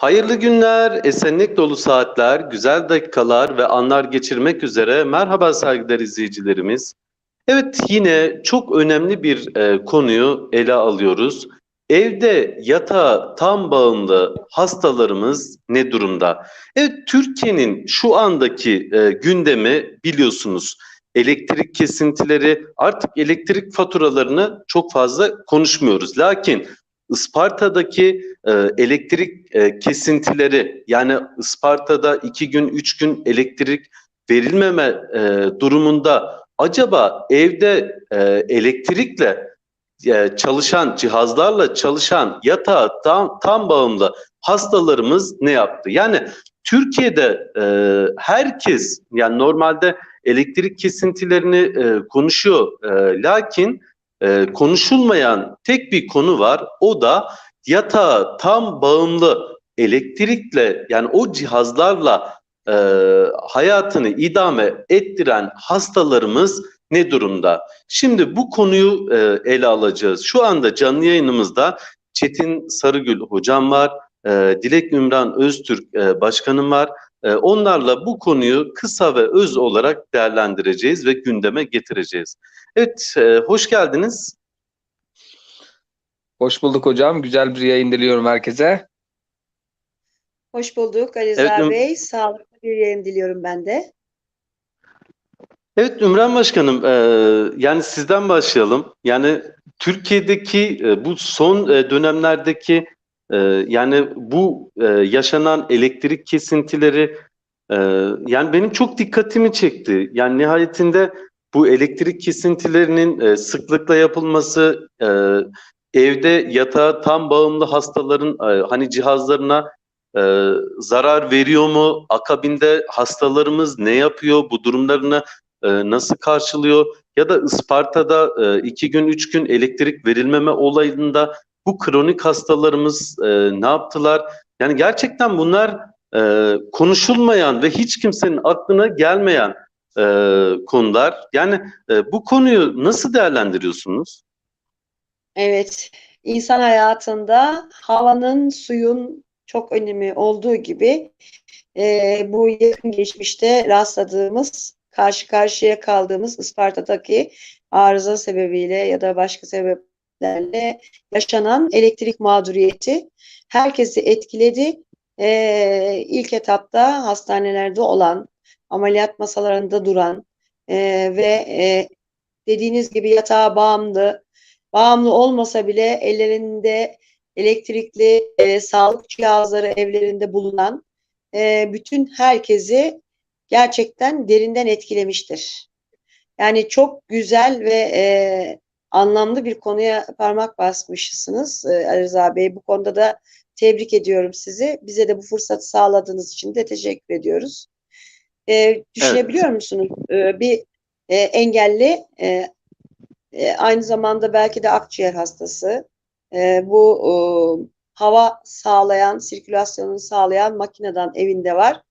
Hayırlı günler, esenlik dolu saatler, güzel dakikalar ve anlar geçirmek üzere merhaba saygıdeğer izleyicilerimiz. Evet yine çok önemli bir e, konuyu ele alıyoruz. Evde yatağa tam bağımlı hastalarımız ne durumda? Evet Türkiye'nin şu andaki e, gündemi biliyorsunuz. Elektrik kesintileri artık elektrik faturalarını çok fazla konuşmuyoruz. Lakin Isparta'daki e, elektrik e, kesintileri yani Isparta'da iki gün üç gün elektrik verilmeme e, durumunda acaba evde e, elektrikle e, çalışan cihazlarla çalışan yatağa tam, tam bağımlı hastalarımız ne yaptı? Yani Türkiye'de e, herkes yani normalde elektrik kesintilerini e, konuşuyor e, lakin e, konuşulmayan tek bir konu var. O da yatağa tam bağımlı elektrikle yani o cihazlarla e, hayatını idame ettiren hastalarımız ne durumda? Şimdi bu konuyu e, ele alacağız. Şu anda canlı yayınımızda Çetin Sarıgül hocam var, e, Dilek Ümran Öztürk e, başkanım var. E, onlarla bu konuyu kısa ve öz olarak değerlendireceğiz ve gündeme getireceğiz. Evet, e, hoş geldiniz. Hoş bulduk hocam. Güzel bir yayın diliyorum herkese. Hoş bulduk Ali Rıza Evet, Üm- Bey. Sağlıklı bir yayın diliyorum ben de. Evet Ümran Başkanım, e, yani sizden başlayalım. Yani Türkiye'deki e, bu son e, dönemlerdeki e, yani bu e, yaşanan elektrik kesintileri e, yani benim çok dikkatimi çekti. Yani nihayetinde bu elektrik kesintilerinin e, sıklıkla yapılması, e, evde yatağa tam bağımlı hastaların e, hani cihazlarına e, zarar veriyor mu? Akabinde hastalarımız ne yapıyor? Bu durumlarını e, nasıl karşılıyor? Ya da Isparta'da e, iki gün, üç gün elektrik verilmeme olayında bu kronik hastalarımız e, ne yaptılar? Yani gerçekten bunlar e, konuşulmayan ve hiç kimsenin aklına gelmeyen e, konular. Yani e, bu konuyu nasıl değerlendiriyorsunuz? Evet, insan hayatında havanın, suyun çok önemi olduğu gibi e, bu yakın geçmişte rastladığımız, karşı karşıya kaldığımız Isparta'daki arıza sebebiyle ya da başka sebeplerle yaşanan elektrik mağduriyeti herkesi etkiledi. E, ilk etapta hastanelerde olan, ameliyat masalarında duran e, ve e, dediğiniz gibi yatağa bağımlı, bağımlı olmasa bile ellerinde elektrikli e, sağlık cihazları evlerinde bulunan e, bütün herkesi gerçekten derinden etkilemiştir. Yani çok güzel ve e, anlamlı bir konuya parmak basmışsınız e, Ali Rıza Bey. Bu konuda da tebrik ediyorum sizi. Bize de bu fırsatı sağladığınız için de teşekkür ediyoruz. E, düşünebiliyor musunuz? E, bir e, engelli e, e, aynı zamanda belki de akciğer hastası. E, bu e, hava sağlayan, sirkülasyonunu sağlayan makineden evinde var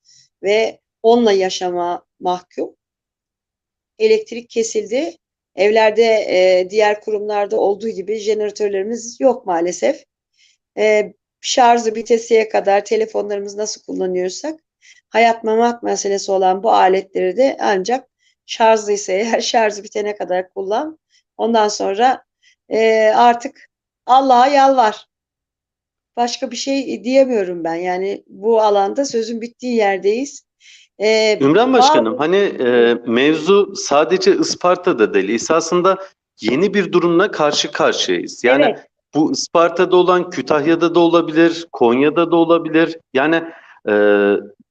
ve onunla yaşama mahkum. Elektrik kesildi. Evlerde e, diğer kurumlarda olduğu gibi jeneratörlerimiz yok maalesef. E, şarjı bitesiye kadar telefonlarımızı nasıl kullanıyorsak hayat memat meselesi olan bu aletleri de ancak şarjlıysa eğer şarjı bitene kadar kullan. Ondan sonra e, artık Allah'a yalvar. Başka bir şey diyemiyorum ben. Yani bu alanda sözün bittiği yerdeyiz. E, Ümran Başkanım bazı- hani e, mevzu sadece Isparta'da değil esasında yeni bir durumla karşı karşıyayız. Yani evet, bu Isparta'da olan Kütahya'da da olabilir, Konya'da da olabilir. Yani e,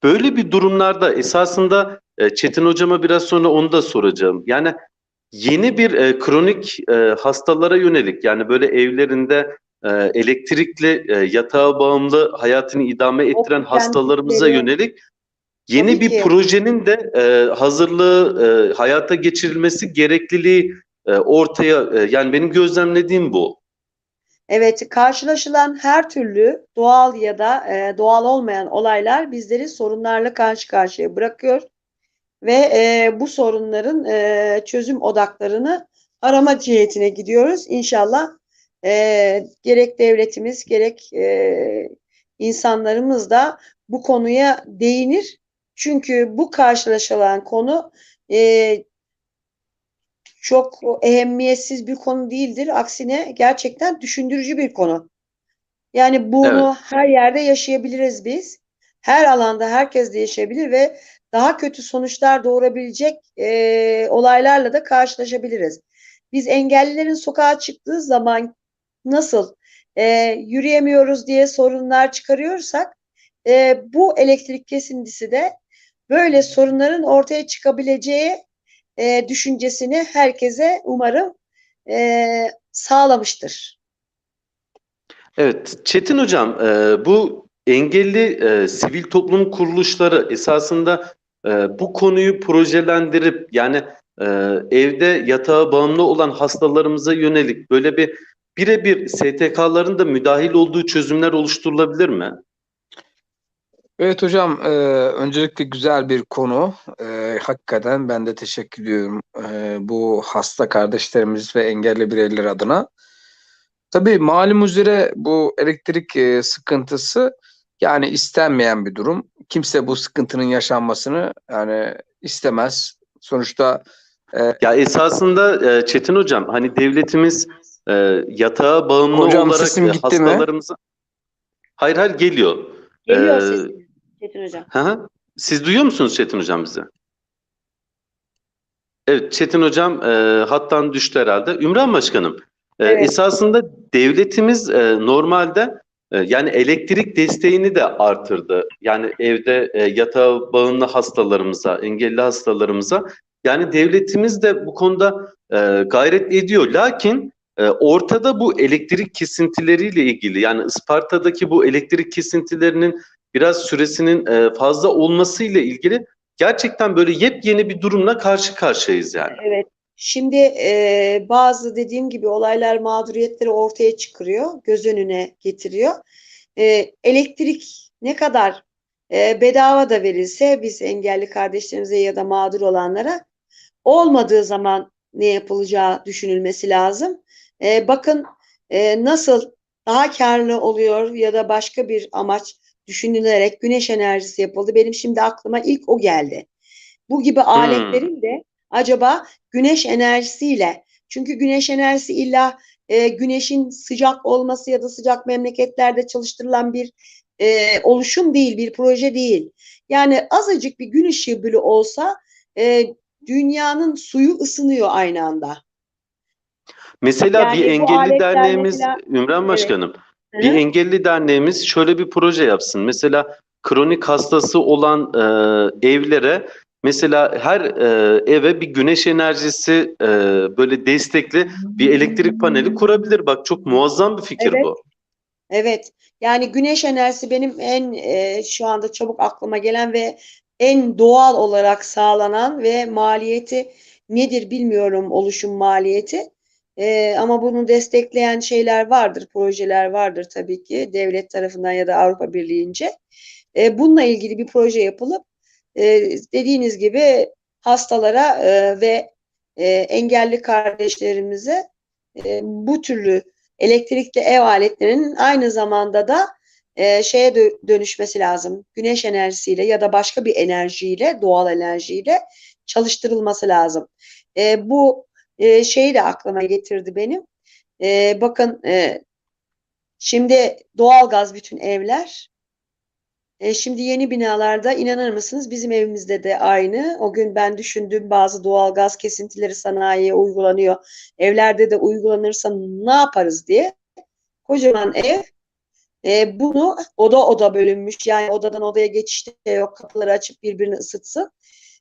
böyle bir durumlarda esasında e, Çetin Hocama biraz sonra onu da soracağım. Yani yeni bir e, kronik e, hastalara yönelik yani böyle evlerinde e, elektrikli e, yatağa bağımlı hayatını idame ettiren hastalarımıza yönelik yeni Tabii bir ki. projenin de e, hazırlığı e, hayata geçirilmesi gerekliliği e, ortaya e, yani benim gözlemlediğim bu. Evet, karşılaşılan her türlü doğal ya da e, doğal olmayan olaylar bizleri sorunlarla karşı karşıya bırakıyor ve e, bu sorunların e, çözüm odaklarını arama cihetine gidiyoruz. İnşallah e, gerek devletimiz gerek e, insanlarımız da bu konuya değinir. Çünkü bu karşılaşılan konu e, çok ehemmiyetsiz bir konu değildir. Aksine gerçekten düşündürücü bir konu. Yani bunu her yerde yaşayabiliriz biz. Her alanda herkes de yaşayabilir ve daha kötü sonuçlar doğurabilecek e, olaylarla da karşılaşabiliriz. Biz engellilerin sokağa çıktığı zaman nasıl e, yürüyemiyoruz diye sorunlar çıkarıyorsak e, bu elektrik kesintisi de böyle sorunların ortaya çıkabileceği e, düşüncesini herkese umarım e, sağlamıştır. Evet, Çetin Hocam, e, bu engelli e, sivil toplum kuruluşları esasında e, bu konuyu projelendirip yani e, evde yatağa bağımlı olan hastalarımıza yönelik böyle bir birebir STK'ların da müdahil olduğu çözümler oluşturulabilir mi? Evet hocam, e, öncelikle güzel bir konu. E, hakikaten ben de teşekkür ediyorum e, bu hasta kardeşlerimiz ve engelli bireyler adına. Tabii malum üzere bu elektrik e, sıkıntısı yani istenmeyen bir durum. Kimse bu sıkıntının yaşanmasını yani istemez. Sonuçta Ya esasında e, Çetin Hocam hani devletimiz e, yatağa bağımlı Hocam olarak sesim e, gitti mi? hastalarımıza... Hayır hayır geliyor. Geliyor Ee, sesin Çetin Hocam. Hı hı. Siz duyuyor musunuz Çetin Hocam bizi? Evet Çetin Hocam e, hattan düştü herhalde. Ümran Başkanım e, Evet. esasında devletimiz e, normalde e, yani elektrik desteğini de artırdı. Yani evde e, yatağa bağımlı hastalarımıza, engelli hastalarımıza yani devletimiz de bu konuda e, gayret ediyor. Lakin e, ortada bu elektrik kesintileriyle ilgili yani Isparta'daki bu elektrik kesintilerinin biraz süresinin e, fazla olmasıyla ilgili gerçekten böyle yepyeni bir durumla karşı karşıyayız yani. Evet. Şimdi e, bazı dediğim gibi olaylar mağduriyetleri ortaya çıkarıyor, göz önüne getiriyor. E, elektrik ne kadar e, bedava da verilse biz engelli kardeşlerimize ya da mağdur olanlara olmadığı zaman ne yapılacağı düşünülmesi lazım. E, bakın e, nasıl daha karlı oluyor ya da başka bir amaç düşünülerek güneş enerjisi yapıldı. Benim şimdi aklıma ilk o geldi. Bu gibi aletlerin de acaba güneş enerjisiyle çünkü güneş enerjisi illa e, güneşin sıcak olması ya da sıcak memleketlerde çalıştırılan bir e, oluşum değil, bir proje değil. Yani azıcık bir gün ışığı bile olsa e, dünyanın suyu ısınıyor aynı anda. Mesela Yani bir engelli derneğimiz mesela- Ümran Evet. Başkanım Hı bir hı. engelli derneğimiz şöyle bir proje yapsın. Mesela kronik hastası olan e, evlere mesela her e, eve bir güneş enerjisi e, böyle destekli bir elektrik paneli kurabilir. Bak çok muazzam bir fikir Evet. bu. Evet. Yani güneş enerjisi benim en e, şu anda çabuk aklıma gelen ve en doğal olarak sağlanan ve maliyeti nedir bilmiyorum oluşum maliyeti. E, ama bunu destekleyen şeyler vardır, projeler vardır tabii ki devlet tarafından ya da Avrupa Birliği'nce. E, bununla ilgili bir proje yapılıp e, dediğiniz gibi hastalara e, ve e, engelli kardeşlerimize e, bu türlü elektrikli ev aletlerinin aynı zamanda da e, şeye dö- dönüşmesi lazım. Güneş enerjisiyle ya da başka bir enerjiyle, doğal enerjiyle çalıştırılması lazım. E, bu e, şeyi de aklıma getirdi benim. E, bakın e, şimdi doğalgaz bütün evler. E, şimdi yeni binalarda inanır mısınız bizim evimizde de aynı. O gün ben düşündüm bazı doğalgaz kesintileri sanayiye uygulanıyor. Evlerde de uygulanırsa ne yaparız diye. Kocaman ev. E, bunu oda oda bölünmüş. Yani odadan odaya geçiş de yok. Kapıları açıp birbirini ısıtsın.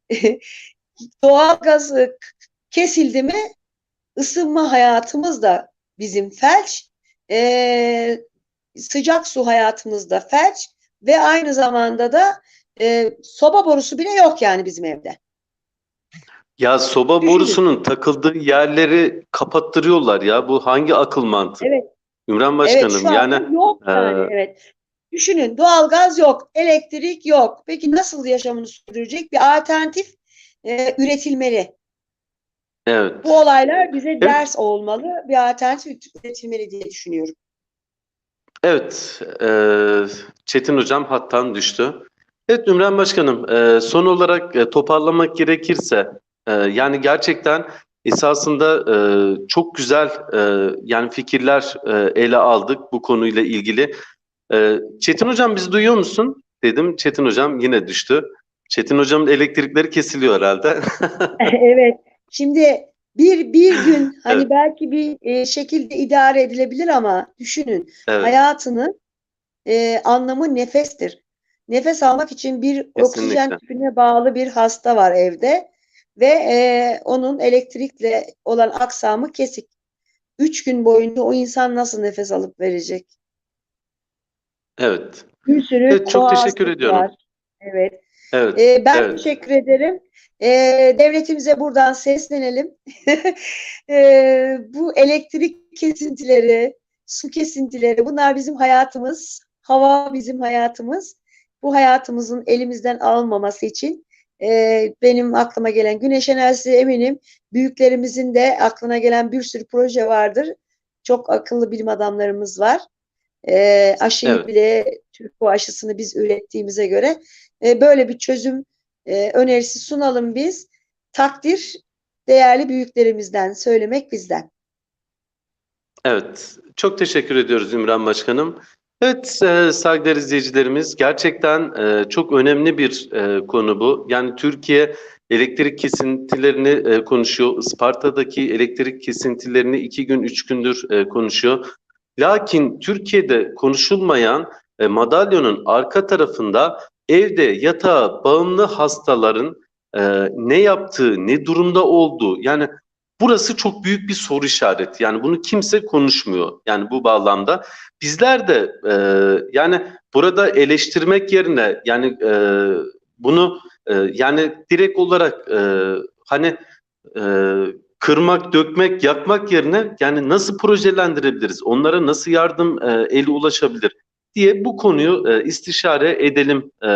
Doğalgaz kesildi mi ısınma hayatımız da bizim felç. E, sıcak su hayatımızda felç ve aynı zamanda da e, soba borusu bile yok yani bizim evde. Ya soba Düşünün. borusunun takıldığı yerleri kapattırıyorlar ya. Bu hangi akıl mantığı? Evet. Ümran Evet Başkanım şu anda yani yok e, yani evet. Düşünün doğalgaz yok, elektrik yok. Peki nasıl yaşamını sürdürecek? Bir alternatif e, üretilmeli. Evet. Bu olaylar bize ders olmalı. Bir alternatif üretilmeli diye düşünüyorum. Evet, e, Çetin Hocam hattan düştü. Evet Ümran Başkanım, e, son olarak e, toparlamak gerekirse, e, yani gerçekten esasında e, çok güzel e, yani fikirler e, ele aldık bu konuyla ilgili. E, Çetin Hocam bizi duyuyor musun? Dedim, Çetin Hocam yine düştü. Çetin Hocam'ın elektrikleri kesiliyor herhalde. Evet. Şimdi bir bir gün hani belki bir e, şekilde idare edilebilir ama düşünün Evet, hayatının e, anlamı nefestir. Nefes almak için bir oksijen Kesinlikle. tüpüne bağlı bir hasta var evde ve e, onun elektrikle olan aksamı kesik. Üç gün boyunca o insan nasıl nefes alıp verecek? evet, Bir sürü Evet, çok teşekkür ediyorum. var. Evet. Evet. Ee, ben Evet. teşekkür ederim. Ee, devletimize buradan seslenelim. Ee, bu elektrik kesintileri, su kesintileri bunlar bizim hayatımız. Hava bizim hayatımız. Bu hayatımızın elimizden alınmaması için e, benim aklıma gelen güneş enerjisi eminim büyüklerimizin de aklına gelen bir sürü proje vardır. Çok akıllı bilim adamlarımız var. E, aşıyı Evet. bile Türk aşısını biz ürettiğimize göre e, böyle bir çözüm e, önerisi sunalım biz. Takdir değerli büyüklerimizden, söylemek bizden. Evet, çok teşekkür ediyoruz Ümran Başkanım. Evet, e, saygıdeğer izleyicilerimiz, gerçekten e, çok önemli bir konu bu. Yani Türkiye elektrik kesintilerini konuşuyor. Isparta'daki elektrik kesintilerini iki gün, üç gündür konuşuyor. Lakin Türkiye'de konuşulmayan madalyonun arka tarafında evde yatağa bağımlı hastaların e, ne yaptığı, ne durumda olduğu, yani Burası çok büyük bir soru işareti. Yani bunu kimse konuşmuyor. Yani bu bağlamda bizler de e, yani burada eleştirmek yerine yani e, bunu e, yani direkt olarak e, hani e, kırmak, dökmek, yakmak yerine yani nasıl projelendirebiliriz? Onlara nasıl yardım e, eli ulaşabilir diye bu konuyu e, istişare edelim e,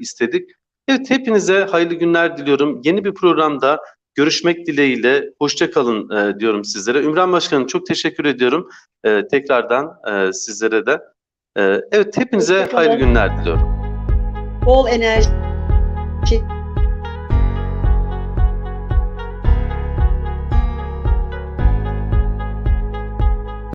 istedik. Evet hepinize hayırlı günler diliyorum. Yeni bir programda Görüşmek dileğiyle. Hoşça kalın e, diyorum sizlere. Ümran Başkanım çok teşekkür ediyorum. E, tekrardan e, sizlere de. E, evet hepinize hayırlı günler diliyorum. Bol enerji